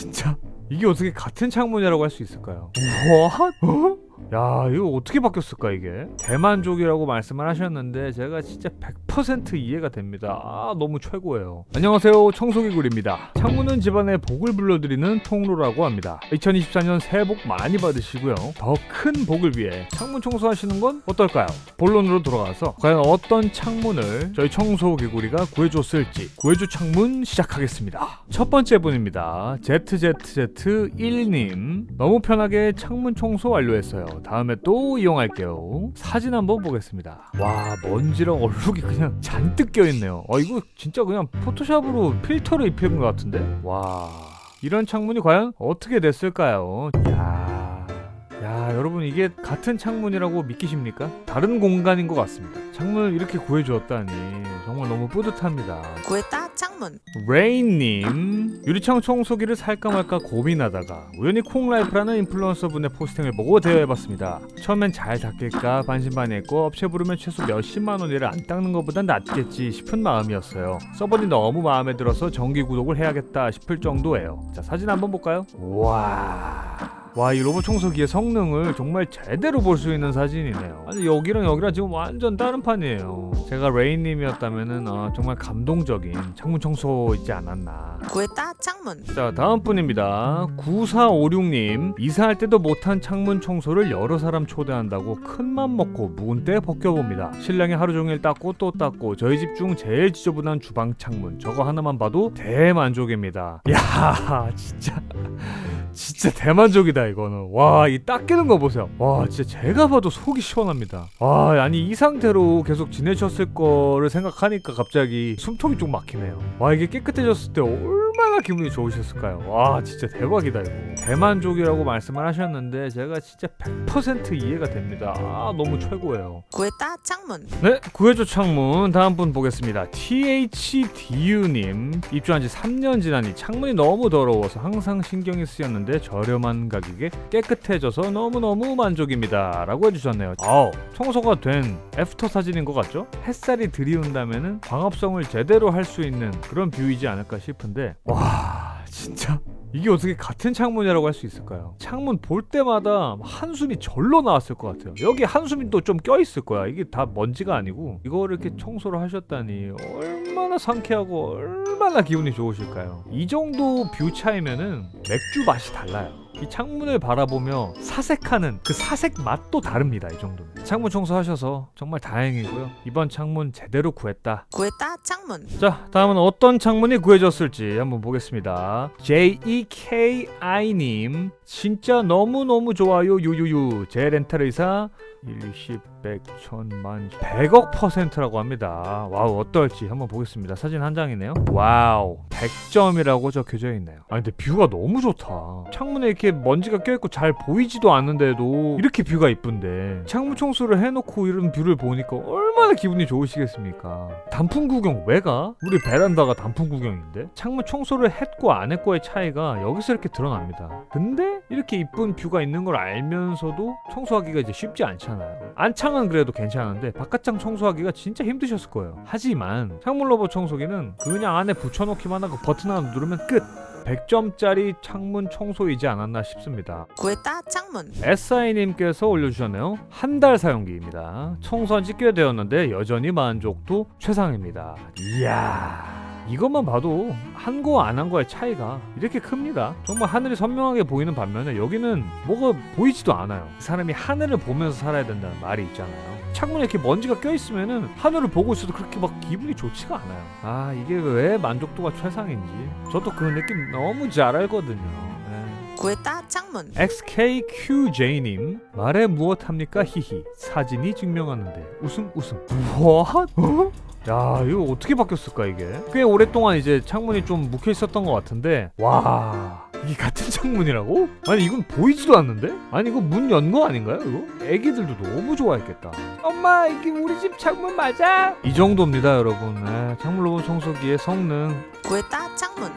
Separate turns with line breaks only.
진짜 이게 어떻게 같은 창문이라고 할 수 있을까요? What? 어? 야 이거 어떻게 바뀌었을까 이게? 대만족이라고 말씀을 하셨는데 제가 진짜 100% 이해가 됩니다. 아 너무 최고예요. 안녕하세요. 청소기굴입니다. 창문은 집안의 복을 불러드리는 통로라고 합니다. 2024년 새해 복 많이 받으시고요. 더 큰 복을 위해 창문 청소하시는 건 어떨까요? 본론으로 돌아가서 과연 어떤 창문을 저희 청소기구리가 구해줬을지 구해줘 창문 시작하겠습니다. 첫 번째 분입니다. ZZZ1님. 너무 편하게 창문 청소 완료했어요 다음에 또 이용할게요. 사진 한번 보겠습니다. 와 먼지랑 얼룩이 그냥 잔뜩 껴있네요. 아 이거 진짜 그냥 포토샵으로 필터를 입힌 것 같은데? 와 이런 창문이 과연 어떻게 됐을까요? 야 야, 여러분 이게 같은 창문이라고 믿기십니까? 다른 공간인 것 같습니다. 창문을 이렇게 구해주었다니 정말 너무 뿌듯합니다.
구했다 창문
레인님 유리창 청소기를 살까 말까 고민하다가 우연히 콩라이프라는 인플루언서 분의 포스팅을 보고 대여해봤습니다. 처음엔 잘 닦일까 반신반의했고 업체 부르면 최소 몇십만 원이를 안 닦는 것보단 낫겠지 싶은 마음이었어요. 서버니 너무 마음에 들어서 정기 구독을 해야겠다 싶을 정도예요. 자 사진 한번 볼까요? 와. 와, 이 로봇 청소기의 성능을 정말 제대로 볼 수 있는 사진이네요. 아니, 여기랑 여기랑 지금 완전 다른 판이에요. 제가 레인님이었다면은 어, 정말 감동적인 창문 청소이지 않았나.
구했다 창문
자, 다음 분입니다. 9456님. 이사할 때도 못한 창문 청소를 여러 사람 초대한다고 큰맘 먹고 묵은 때 벗겨봅니다. 신랑이 하루 종일 닦고 또 닦고 저희 집 중 제일 지저분한 주방 창문. 저거 하나만 봐도 대만족입니다. 야, 진짜. 진짜 대만족이다 이거는. 와 이 닦이는 거 보세요. 와 진짜 제가 봐도 속이 시원합니다. 와 아니 이 상태로 계속 지내셨을 거를 생각하니까 갑자기 숨통이 좀 막히네요. 와 이게 깨끗해졌을 때 얼마나 기분이 좋으셨을까요? 와 진짜 대박이다 이거 대만족이라고 말씀을 하셨는데 제가 진짜 100% 이해가 됩니다 아 너무 최고예요
구했다 창문
네, 구해줘 창문 다음 분 보겠습니다. THDU님 입주한 지 3년 지나니 창문이 너무 더러워서 항상 신경이 쓰였는데 저렴한 가격에 깨끗해져서 너무너무 만족입니다. 라고 해주셨네요. 아우, 청소가 된 애프터 사진인 것 같죠? 햇살이 들이운다면은 광합성을 제대로 할 수 있는 그런 뷰이지 않을까 싶은데 와, 진짜 이게 어떻게 같은 창문이라고 할 수 있을까요? 창문 볼 때마다 한숨이 절로 나왔을 것 같아요. 여기 한숨이 또 좀 껴있을 거야. 이게 다 먼지가 아니고 이거를 이렇게 청소를 하셨다니 얼마나 상쾌하고 얼마나 기분이 좋으실까요? 이 정도 뷰 차이면은 맥주 맛이 달라요. 이 창문을 바라보며 사색하는 그 사색 맛도 다릅니다. 이 정도면. 창문 청소하셔서 정말 다행이고요. 이번 창문 제대로 구했다.
구했다 창문
자, 다음은 어떤 창문이 구해졌을지 한번 보겠습니다. JEKI님, 진짜 너무너무 좋아요, 유유유. 제 렌탈 의사 10, 100, 1000만, 100억 퍼센트라고 합니다. 와우, 어떨지 한번 보겠습니다. 사진 한 장이네요. 와우, 100점이라고 적혀져 있네요. 아, 근데 뷰가 너무 좋다. 창문에 이렇게 먼지가 껴있고 잘 보이지도 않는데도 이렇게 뷰가 이쁜데 창문 청소를 해놓고 이런 뷰를 보니까 얼마나 기분이 좋으시겠습니까? 단풍 구경 왜 가? 우리 베란다가 단풍 구경인데 창문 청소를 했고 안 했고의 차이가 여기서 이렇게 드러납니다. 근데 이렇게 이쁜 뷰가 있는 걸 알면서도 청소하기가 이제 쉽지 않잖아요. 안창은 그래도 괜찮은데 바깥창 청소하기가 진짜 힘드셨을 거예요. 하지만 창문 로봇 청소기는 그냥 안에 붙여놓기만 하고 버튼 하나 누르면 끝. 100점짜리 창문 청소이지 않았나 싶습니다.
구했다 창문
SI님께서 올려주셨네요. 한 달 사용기입니다. 청소한 지 꽤 되었는데 여전히 만족도 최상입니다. 이야. 이것만 봐도 한 거 안 한 거의 차이가 이렇게 큽니다. 정말 하늘이 선명하게 보이는 반면에 여기는 뭐가 보이지도 않아요. 사람이 하늘을 보면서 살아야 된다는 말이 있잖아요. 창문에 이렇게 먼지가 껴있으면은 하늘을 보고 있어도 그렇게 막 기분이 좋지가 않아요. 아 이게 왜 만족도가 최상인지 저도 그 느낌 너무 잘 알거든요. 네.
구했다 창문
XKQJ님 말해 무엇합니까 히히 사진이 증명하는데 웃음 웃음 와? 어? 야 이거 어떻게 바뀌었을까 이게 꽤 오랫동안 이제 창문이 좀 묵혀 있었던 것 같은데 와 이게 같은 창문이라고? 아니 이건 보이지도 않는데? 아니 이거 문 연 거 아닌가요 이거? 애기들도 너무 좋아했겠다 엄마 이게 우리 집 창문 맞아? 이 정도입니다 여러분 에, 창문 로봇 청소기의 성능
구했다 창문